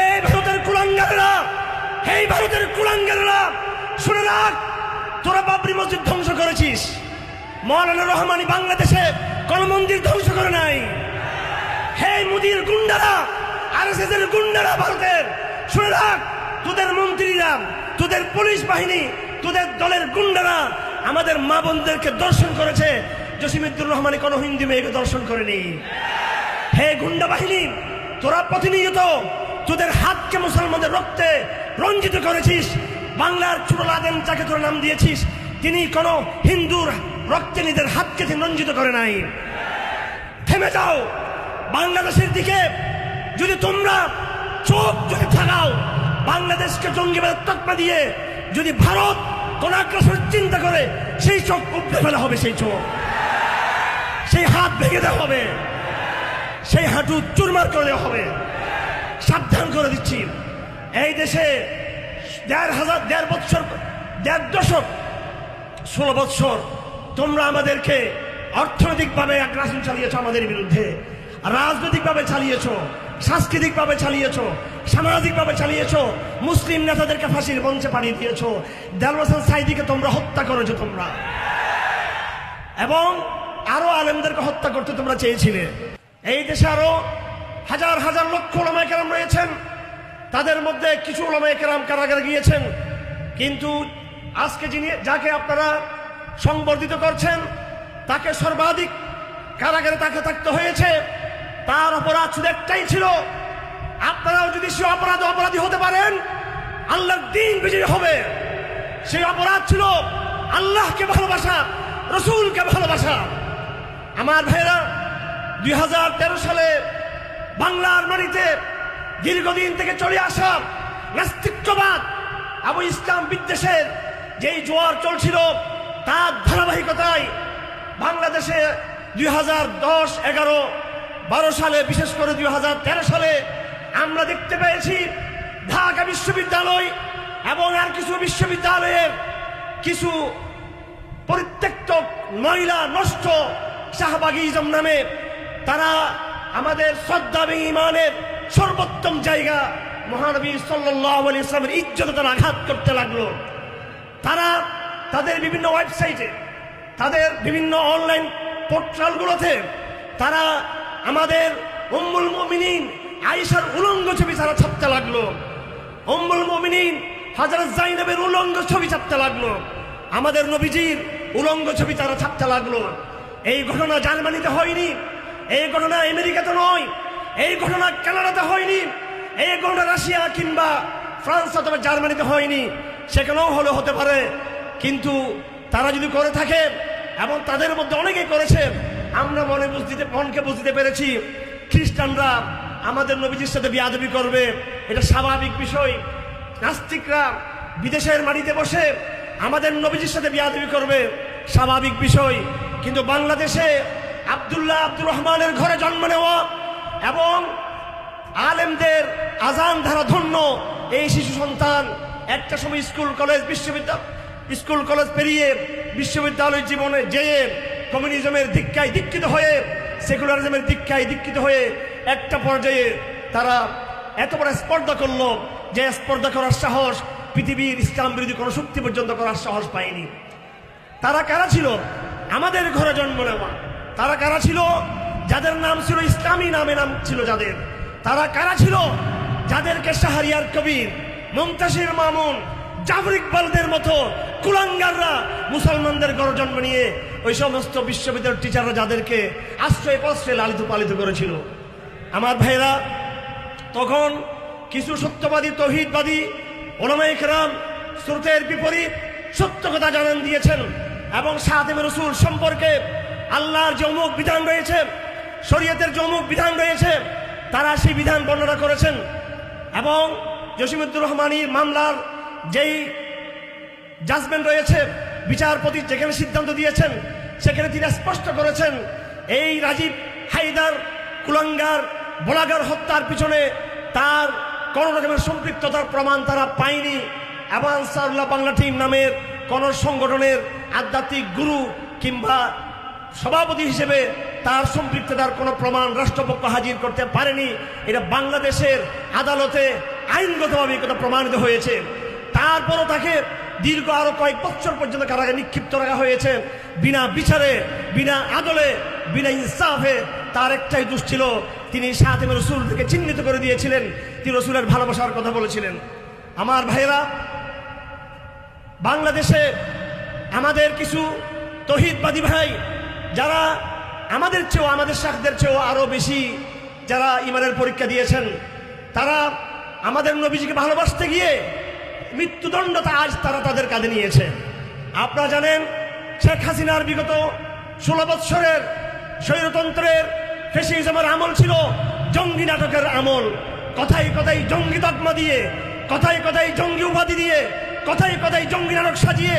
এই ভারতের কুলাঙ্গারেরা এই ভারতের কুলাঙ্গারেরা, শুনে রাখ, তোরা বাবরি মসজিদ ধ্বংস করেছিস। মৌলানা রহমানি বাংলাদেশে কোন মন্দির ধ্বংস করে নাই। হে মুদির গুন্ডারা আর এর গুন্ডারা ভারতের, শুনে রাখ, তোদের মন্ত্রীরা, তোদের পুলিশ বাহিনী, তোদের দলের গুন্ডারা আমাদের মা বোনদেরকে দর্শন করেছে। জসিমুদ্দুর রহমানি কোনো হিন্দু মেয়েকে দর্শন করেনি। হে গুন্ডা বাহিনী, তোরা প্রতিনিয়ত তোদের হাতকে মুসলমানদের রক্তে রঞ্জিত করেছিস, বাংলার চুরল আদেম যাকে তোরা নাম দিয়েছিস, তিনি কোনো হিন্দুর রক্তে নিজের হাতকে তিনি রঞ্জিত করে নাই। থেমে যাও, বাংলাদেশের দিকে যদি তোমরা চোখ যদি থাকাও বাংলাদেশকে জঙ্গিবাদ তকমা দিয়ে যদি ভারত কোন আগ্রাসনের চিন্তা করে, সেই চোখ উপড়ে ফেলা হবে, সেই চোখ। সেই হাত ভেঙে দেওয়া হবে। সেই হাঁটু চুরমার করে দেওয়া হবে। সাবধান করে দিচ্ছি। এই দেশে দেড় হাজার, দেড় বৎসর, দেড় দশক, ষোলো বৎসর তোমরা আমাদেরকে অর্থনৈতিকভাবে আগ্রাসন চালিয়েছ আমাদের বিরুদ্ধে, রাজনৈতিকভাবে চালিয়েছ, সাংস্কৃতিকভাবে চালিয়েছ, সামাজিকভাবে চালিয়েছ, মুসলিম নেতাদেরকে ফাঁসির মঞ্চে পাঠিয়ে দিয়েছ দেল হোসেন সাইদিকে তোমরা হত্যা করেছ তোমরা। এবং আরও আলেমদেরকে হত্যা করতে তোমরা চেয়েছিলে। এই দেশে আরও হাজার হাজার লক্ষ ওলামায় কেরাম রয়েছেন। তাদের মধ্যে কিছু ওলামায় কেরাম কারাগারে গিয়েছেন। কিন্তু আজকে যিনি, যাকে আপনারা সংবর্ধিত করছেন, তাকে সর্বাধিক কারাগারে তাকে থাকতে হয়েছে। তার অপরাধ শুধু একটাই ছিল, আপনারাও যদি সে অপরাধ অপরাধী হতে পারেন, আল্লাহর দিন বিজয়ী হবে। সেই অপরাধ ছিল আল্লাহকে ভালোবাসা, রসুলকে ভালোবাসা। আমার ভাইরা দুই হাজার তেরো সালে বাংলার মাটিতে দীর্ঘদিন থেকে চলে আসা নাস্তিকবাদ আবু ইসলাম বিদ্বেষের যেই জোয়ার চলছিল, তার ধারাবাহিকতায় বাংলাদেশে দুই হাজার দশ এগারো বারো সালে, বিশেষ করে দুই হাজার তেরো সালে আমরা দেখতে পেয়েছি ঢাকা বিশ্ববিদ্যালয় এবং আর কিছু বিশ্ববিদ্যালয়ের কিছু পরিত্যক্ত মহিলা নষ্ট শাহবাগিজম নামে তারা আমাদের শ্রদ্ধা এবং ইমানের সর্বোত্তম জায়গা মহানবী সাল্লাহ আলী ইসলামের ইজ্জতে তারা আঘাত করতে লাগল। তারা তাদের বিভিন্ন ওয়েবসাইটে, তাদের বিভিন্ন অনলাইন পোর্টালগুলোতে তারা আমাদের উম্মুল মুমিনিন আয়েশার উলঙ্গ ছবি তারা ছাপতে লাগল। উম্মুল মুমিনিন হযরত জাইনবের উলঙ্গ ছবি ছাপতে লাগল। আমাদের নবীজির উলঙ্গ ছবি তারা ছাপতে লাগল। এই ঘটনা জার্মানিতে হয়নি এই ঘটনা আমেরিকাতে নয়, এই ঘটনা কানাডাতে হয়নি, এই ঘটনা রাশিয়া কিংবা ফ্রান্স অথবা জার্মানিতে হয়নি, সেখানেও হলে হতে পারে। কিন্তু তারা যদি করে থাকে, এবং তাদের মধ্যে অনেকে করেছে, আমরা মনে বুঝতে, মনকে বুঝতে পেরেছি, খ্রিস্টানরা আমাদের নবীজির সাথে বিয়াদবি করবে, এটা স্বাভাবিক বিষয়। নাস্তিকরা বিদেশের মাটিতে বসে আমাদের নবীজির সাথে বিয়াদবি করবে, স্বাভাবিক বিষয়। কিন্তু বাংলাদেশে আব্দুল্লাহ আব্দুর রহমানের ঘরে জন্ম নেওয়া এবং আলেমদের আজান ধারা ধন্য এই শিশু সন্তান একটা সময় স্কুল, কলেজ বিশ্ববিদ্যালয় স্কুল, কলেজ পেরিয়ে বিশ্ববিদ্যালয় জীবনে যেয়ে কমিউনিজমের দীক্ষায় দীক্ষিত হয়ে, সেকুলারিজমের দীক্ষায় দীক্ষিত হয়ে একটা পর্যায়ে তারা এত বড় স্পর্ধা করল যে স্পর্ধা করার সাহস পৃথিবীর ইসলাম বিরোধী কোনো শক্তি পর্যন্ত করার সাহস পায়নি। তারা কারা ছিল? আমাদের ঘরে জন্ম নেওয়া। তারা কারা ছিল? যাদের নাম ছিল ইসলামী নামে নাম ছিল যাদের। তারা কারা ছিল? যাদেরকে শাহরিয়ার কবির মমতাসির মামুন, জাফর ইকবালদের মতো কুলাঙ্গাররা মুসলমানদের ঘরে নিয়ে ওই সমস্ত বিশ্ববিদ্যালয়ের টিচাররা যাদেরকে আশ্রয় প্রশ্রয় লালিত পালিত করেছিল। আমার ভাইরা তখন কিছু সত্যবাদী, তহিদবাদী ওলামাই কেরাম স্রোতের বিপরীত সত্য কথা জানান দিয়েছেন এবং সাদেম রসুল সম্পর্কে আল্লাহর যে অমুক বিধান রয়েছে, শরীয়তের যে অমুক বিধান রয়েছে, তারা সেই বিধান বর্ণনা করেছেন। এবং জসিমুদ্দুর রহমানির মামলার যেই জাজমেন্ট রয়েছে, বিচারপতি যেখানে সিদ্ধান্ত দিয়েছেন, সেখানে তিনি স্পষ্ট করেছেন, এই রাজীব হায়দার, কুলাঙ্গার, বোলাগার হত্যার পিছনে তার কোন রকমের সম্পৃক্ততার প্রমাণ তারা পায়নি, এবং আনসারুল্লাহ বাংলা টিম নামের কোন সংগঠনের আধ্যাত্মিক গুরু কিংবা সভাপতি হিসেবে তার সম্পৃক্ততার কোনো প্রমাণ রাষ্ট্রপক্ষ হাজির করতে পারেনি। এটা বাংলাদেশের আদালতে আইনগতভাবে কথা প্রমাণিত হয়েছে। তারপরও তাকে দীর্ঘ আরও কয়েক বছর পর্যন্ত কারাগারে নিক্ষিপ্ত রাখা হয়েছে। বিনা বিচারে, বিনা আদলে, বিনা ইনসাফে তার একটাই দোষ ছিল, তিনি সাথে রসুল থেকে চিহ্নিত করে দিয়েছিলেন। তিনি রসুলের ভালোবাসার কথা বলেছিলেন। আমার ভাইয়েরা, বাংলাদেশে আমাদের কিছু তহিদবাদী ভাই যারা আমাদের চেয়েও, আমাদের শাখদের চেয়েও আরও বেশি যারা ইমানের পরীক্ষা দিয়েছেন, তারা আমাদের নবীজিকে ভালোবাসতে গিয়ে মৃত্যুদণ্ডটা আজ তারা তাদের কাঁধে নিয়েছে। আপনারা জানেন, শেখ হাসিনার বিগত ষোলো বৎসরের স্বৈরতন্ত্রের ফেসি ফেসিজমের আমল ছিল জঙ্গি নাটকের আমল। কথাই কথাই জঙ্গি তকমা দিয়ে কথাই কথাই জঙ্গি উপাধি দিয়ে কথাই কথাই জঙ্গি নাটক সাজিয়ে,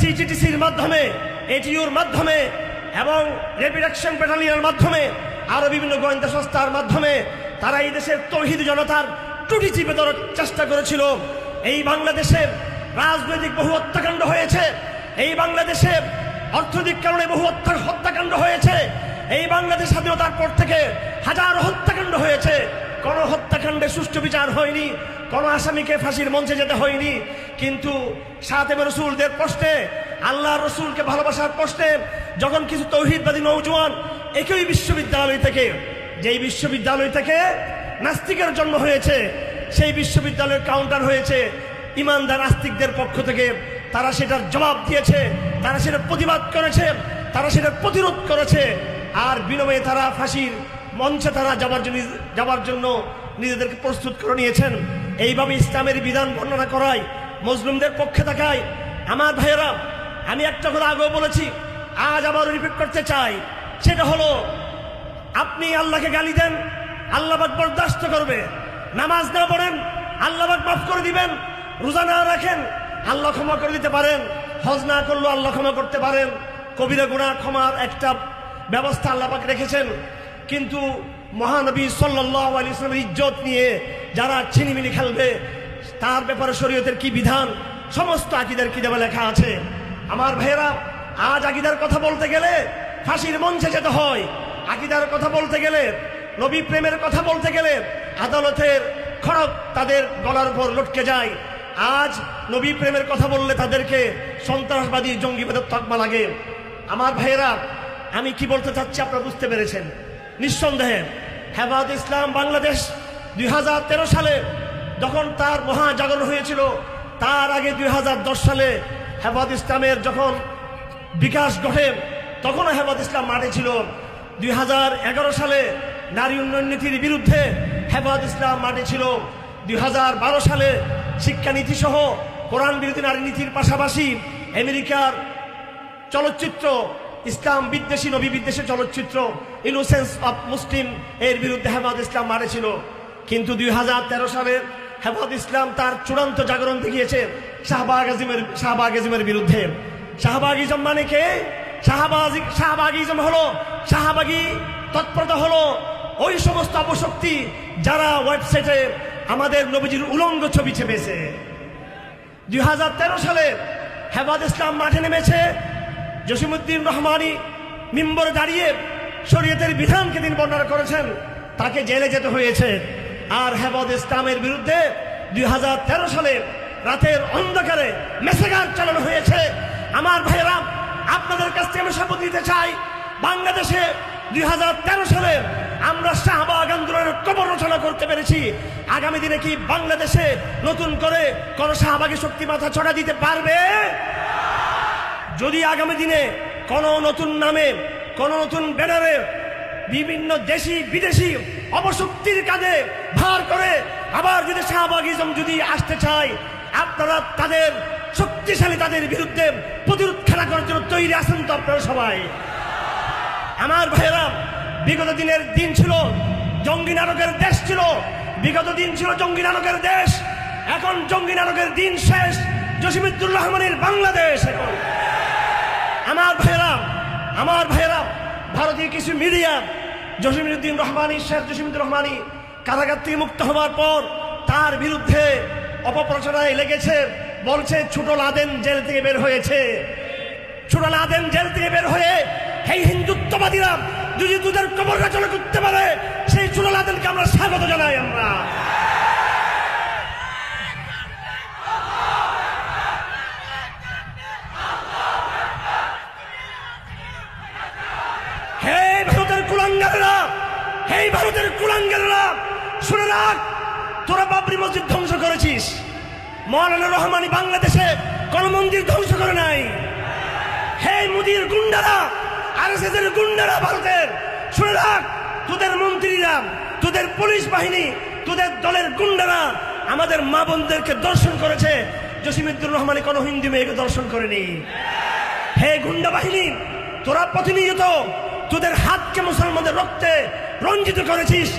সিজিটিসির মাধ্যমে এটিউর মাধ্যমে এবং র্যাপিড অ্যাকশন ব্যাটালিয়নের মাধ্যমে আরও বিভিন্ন গোয়েন্দা সংস্থার মাধ্যমে তারা এই দেশের তৌহিদ জনতার টুটি চিপে ধরার চেষ্টা করেছিল। এই বাংলাদেশে রাজনৈতিক বহু হত্যাকাণ্ড হয়েছে। এই বাংলাদেশে অর্থনৈতিক কারণে বহু হত্যাকাণ্ড হয়েছে। এই বাংলাদেশ স্বাধীনতার পর থেকে হাজার হত্যাকাণ্ড হয়েছে। কোন হত্যাকাণ্ডে সুষ্ঠু বিচার হয়নি, কোন আসামিকে ফাঁসির মঞ্চে যেতে হয়নি। কিন্তু সাতেম রসুলদের প্রশ্নে আল্লাহ রসুলকে ভালোবাসার প্রশ্নে যখন কিছু তৌহিদবাদী নৌজওয়ান একই বিশ্ববিদ্যালয় থেকে, যেই বিশ্ববিদ্যালয় থেকে নাস্তিকের জন্ম হয়েছে, সেই বিশ্ববিদ্যালয়ের কাউন্টার হয়েছে, ইমানদার নাস্তিকদের পক্ষ থেকে তারা সেটার জবাব দিয়েছে, তারা সেটা প্রতিবাদ করেছে, তারা সেটা প্রতিরোধ করেছে, আর বিনিময়ে তারা ফাঁসির মঞ্চে তারা যাবার জন্য যাবার জন্য নিজেদেরকে প্রস্তুত করে নিয়েছেন। এইভাবে ইসলামের বিধান বর্ণনা করায়, মুসলিমদের পক্ষে থাকায় আমার ভাইয়েরা আমি একটা কথা আগেও বলেছি, আজ আবার রিপিট করতে চাই। সেটা হলো, আপনি আল্লাহকে গালি দেন, আল্লাহ পাক বরদাস্ত করবে। নামাজ না পড়েন আল্লাহবাক মাফ করে দিবেন, রোজা না রাখেন, আল্লাহ ক্ষমা করে দিতে পারেন, হজ না করলেও আল্লাহ ক্ষমা করতে পারেন। কবিরা গুণা ক্ষমার একটা ব্যবস্থা আল্লাহ পাক রেখেছেন। কিন্তু মহানবী সাল্লাহ আলী ইসলামের ইজ্জত নিয়ে যারা ছিনিমিনি খেলবে, তার ব্যাপারে শরীয়তের কি বিধান? সমস্ত আকিদের কিতাবে লেখা আছে? আমার ভাইয়েরা, আজ আকিদার কথা বলতে গেলে ফাঁসির মঞ্চে যেতে হয়। আকিদার কথা বলতে গেলে, নবী প্রেমের কথা বলতে গেলে আদালতের খড়ক তাদের গলার উপর লটকে যায়। আজ নবী প্রেমের কথা বললে তাদেরকে সন্ত্রাসবাদী, জঙ্গিবাদের তকমা লাগে। আমার ভাইয়েরা, আমি কি বলতে চাচ্ছি আপনারা বুঝতে পেরেছেন। নিঃসন্দেহে হেফাজ ইসলাম বাংলাদেশ দুই হাজার তেরো সালে যখন তার মহাজাগরণ হয়েছিল, তার আগে দুই হাজার দশ সালে হেফাজ ইসলামের যখন বিকাশ ঘটে, তখনও হেফাজ ইসলাম মাঠে ছিল। দুই হাজার এগারো সালে নারী উন্নয়ন নীতির বিরুদ্ধে হেফাজ ইসলাম মাঠে ছিল। দুই হাজার বারো সালে শিক্ষানীতি সহ কোরআন বিরোধী নারী নীতির পাশাপাশি আমেরিকার চলচ্চিত্র, ইসলাম বিদ্বেষী, নবী বিদ্বেষী চলচ্চিত্র ইনোসেন্স অফ মুসলিম এর বিরুদ্ধে হেফাজ ইসলাম মারেছিল কিন্তু দুই হাজার তেরো সালে হেফাজ ইসলাম তার চূড়ান্ত জাগরণ দেখিয়েছে। শাহবাগ আজিমের শাহবাগ আজিমের বিরুদ্ধে। শাহবাগিজম মানে কে? শাহবাজি শাহবাগিজম হলো, শাহবাগি তৎপরতা হলো ওই সমস্ত অপশক্তি যারা ওয়েবসাইটে আমাদের নবীজির উলঙ্গ ছবি ছেপেছে। দুই সালে হেবাদ ইসলাম মাঠে নেমেছে। জসিমুদ্দিন রহমানি মিম্বরে দাঁড়িয়ে শরীয়তের বিধানকে তিনি বর্ণনা করেছেন, তাকে জেলে যেতে হয়েছে। আর হেফাজ ইসলামের বিরুদ্ধে দুই হাজার তেরো সালে রাতের অন্ধকারে মেসেগার চালানো হয়েছে। আমার ভাইয়েরা, আপনাদের কাছ থেকে আমি শপথ নিতে চাই, বাংলাদেশে দু হাজার তেরো সালে আমরা শাহবাগ আন্দোলনের কবর রচনা করতে পেরেছি। আগামী দিনে কি বাংলাদেশে নতুন করে কোন শাহবাগী শক্তি মাথা ছড়া দিতে পারবে? যদি আগামী দিনে কোন নতুন নামে, কোন নতুন ব্যানারে বিভিন্ন দেশি, বিদেশি অপশক্তির কাজে ভার করে আবার যদি শাহবাগিজম যদি আসতে চায় আপনারা তাদের, শক্তিশালী তাদের বিরুদ্ধে প্রতিরোধ খেলা করার জন্য তৈরি আছেন তো আপনারা সবাই। আমার ভাইয়েরা, বিগত দিনের দিন ছিল জঙ্গি নাটকের দেশ ছিল, বিগত দিন ছিল জঙ্গি নাটকের দেশ, এখন জঙ্গি নাটকের দিন শেষ, জসিমুদ্দুর রহমানের বাংলাদেশ এখন। আমার ভাইয়েরা আমার ভাইয়েরা, ভারতীয় কিছু মিডিয়া, জসিমুদ্দিন রহমানি, শেখ জসিমুদ্দিন রহমানি কারাগার থেকে মুক্ত হওয়ার পর তার বিরুদ্ধে অপপ্রচারায় লেগেছে, বলছে, ছোট লাদেন জেল থেকে বের হয়েছে। ছোট লাদেন জেল থেকে বের হয়ে এই হিন্দুত্ববাদীরা, যদি দুধের কবর রচনা করতে পারে, সেই ছোট লাদেনকে আমরা স্বাগত জানাই আমরা। হে ভারতের কুলাঙ্গাররা, হে ভারতের কুলাঙ্গাররা, শুনে রাখ তোরা বাবরি মসজিদ ধ্বংস করেছিস। মৌলানা রহমানি বাংলাদেশে কোন মন্দির ধ্বংস করে নাই। হে মুদির গুন্ডারা আর এর গুন্ডারা ভারতের, শুনে রাখ, তোদের মন্ত্রীরা, তোদের পুলিশ বাহিনী, তোদের দলের গুন্ডারা আমাদের মা বোনদেরকে দর্শন করেছে। জসিমুদ্দুর রহমানি কোনো হিন্দু মেয়েকে দর্শন করেনি। হে গুন্ডা বাহিনী, তোরা প্রতিনিয়ত তোদের হাতকে মুসলমানদের রক্তে রঞ্জিত করেছিস।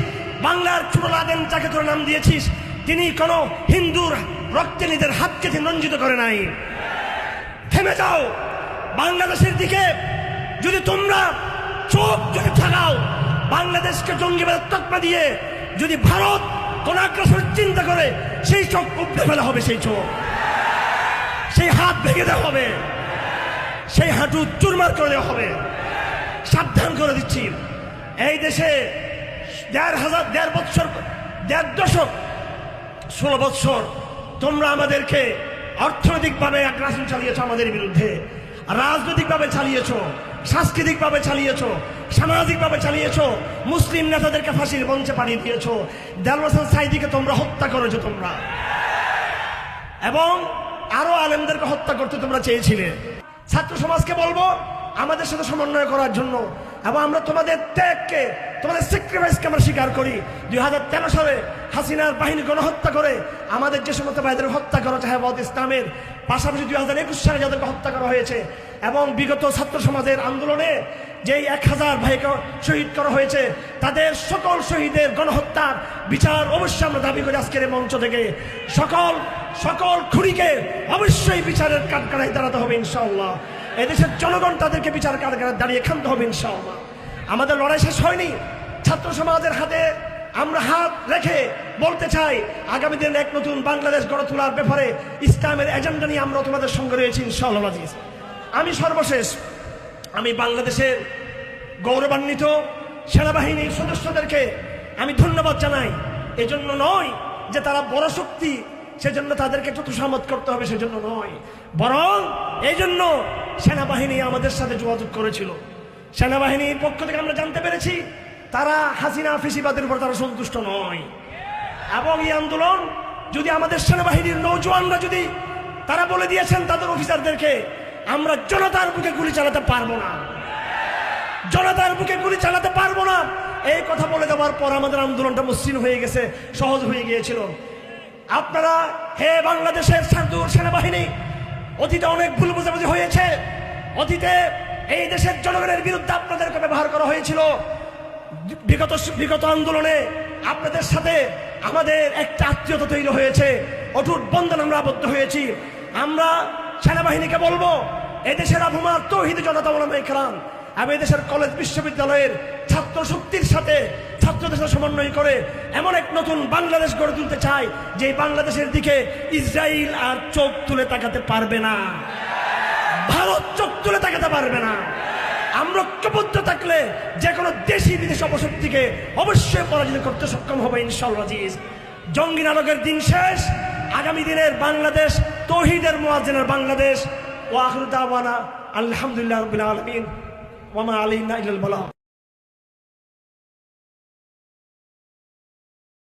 বাংলার চুরলাদেন যাকে তোর নাম দিয়েছিস, তিনি কোন হিন্দুর রক্তে নিজের হাতকে তিনি রঞ্জিত করে নাই। থেমে যাও। বাংলাদেশের দিকে যদি তোমরা চোখ যদি থাকাও বাংলাদেশকে জঙ্গিবাদ তকমা দিয়ে যদি ভারত কোন আগ্রাসনের চিন্তা করে, সেই চোখ উপড়ে ফেলা হবে, সেই চোখ। সেই হাত ভেঙে দেওয়া হবে। সেই হাঁটু চুরমার করে দেওয়া হবে। সাবধান করে দিচ্ছি। এই দেশে দেড় হাজার, দেড় বৎসর, দেড় দশক, ষোলো বৎসর তোমরা আমাদেরকে অর্থনৈতিকভাবে আগ্রাসন চালিয়েছ আমাদের বিরুদ্ধে, রাজনৈতিকভাবে চালিয়েছ, সাংস্কৃতিকভাবে চালিয়েছ, সামাজিকভাবে চালিয়েছ, মুসলিম নেতাদেরকে ফাঁসির মঞ্চে পাঠিয়ে দিয়েছ হোসেন সাইদিকে তোমরা হত্যা করেছ তোমরা। এবং আরও আলেমদেরকে হত্যা করতে তোমরা চেয়েছিলে। ছাত্র সমাজকে বলব, আমাদের সাথে সমন্বয় করার জন্য, এবং আমরা তোমাদের ত্যাগকে তোমাদের স্যাক্রিফাইসকে আমরা স্বীকার করি। দুই হাজার তেরো সালে হাসিনার বাহিনী গণহত্যা করে আমাদের যে সমস্ত ভাইদের হত্যা করা চাহে বদ ইসলামের। পাশাপাশি দুই হাজার একুশ সালে যাদেরকে হত্যা করা হয়েছে এবং বিগত ছাত্র সমাজের আন্দোলনে যেই এক হাজার ভাইকে শহীদ করা হয়েছে, তাদের সকল শহীদের গণহত্যার বিচার অবশ্যই আমরা দাবি করি আজকের মঞ্চ থেকে। সকল সকল খুনিকে অবশ্যই বিচারের কাঠকাড়ায় দাঁড়াতে হবে ইনশাআল্লাহ। এদেশের জনগণ তাদেরকে বিচার কাঠকাড়ায় দাঁড়িয়ে খানতে হবে ইনশাআল্লাহ। আমাদের লড়াই শেষ হয়নি। ছাত্র সমাজের হাতে আমরা হাত রেখে বলতে চাই, আগামী দিনে এক নতুন বাংলাদেশ গড়ে তোলার ব্যাপারে ইসলামের এজেন্ডা নিয়ে আমরা তোমাদের সঙ্গে রয়েছি, ইনশাআল্লাহ আমি সর্বশেষ, আমি বাংলাদেশের গৌরবান্বিত সেনাবাহিনীর সদস্যদেরকে আমি ধন্যবাদ জানাই। এজন্য নয় যে তারা বড় শক্তি, সেজন্য তাদেরকে চতুসামত করতে হবে, সেজন্য নয়। বরং এই জন্য সেনাবাহিনী আমাদের সাথে যোগাযোগ করেছিল। সেনাবাহিনীর পক্ষ থেকে আমরা জানতে পেরেছি তারা হাসিনা ফেসিবাদের উপর তারা সন্তুষ্ট নয়। এবং এই আন্দোলন যদি আমাদের সেনাবাহিনীর নৌজওয়ানরা যদি তারা বলে দিয়েছেন তাদের অফিসারদেরকে, আমরা জনতার বুকে গুলি চালাতে পারব না। জনতার বুকে গুলি চালাতে পারব না। এই কথা বলে দেওয়ার পর আমাদের আন্দোলনটা মসৃণ হয়ে গেছে, সহজ হয়ে গিয়েছিল। আপনারা, হে বাংলাদেশের সাধুর সেনাবাহিনী, অতীতে অনেক ভুল বোঝাবুঝি হয়েছে। অতীতে এই দেশের জনগণের বিরুদ্ধে আপনাদেরকে ব্যবহার করা হয়েছিল। বিগত বিগত আন্দোলনে আপনাদের সাথে আমাদের একটা আত্মীয়তা তৈরি হয়েছে। অটুট বন্ধন আমরা আবদ্ধ হয়েছি। আমরা সেনাবাহিনীকে বলব, এদেশের আবহাওয়ার তৌহিদ জনতা ওলামা ইকরাম আমি এদেশের কলেজ বিশ্ববিদ্যালয়ের ছাত্র শক্তির সাথে ছাত্রদের সাথে সমন্বয় করে এমন এক নতুন বাংলাদেশ গড়ে তুলতে চাই যে বাংলাদেশের দিকে ইসরায়েল আর চোখ তুলে তাকাতে পারবে না। ভারত চোখ তুলে তাকাতে পারবে না। আমরা ঐক্যবদ্ধ থাকলে যে কোনো দেশি বিদেশ অপশক্তিকে অবশ্যই পরাজিত করতে সক্ষম হবে ইনশাল্লাহ রাজিজ জঙ্গি নাটকের দিন শেষ। আগামী দিনের বাংলাদেশ, তহিদের মোয়াজিনের বাংলাদেশ। ও আখরুদ্দাওয়ানা আলহামদুলিল্লাহ রবিন আলমিন। ওমা আলী ইল্লাল বালা।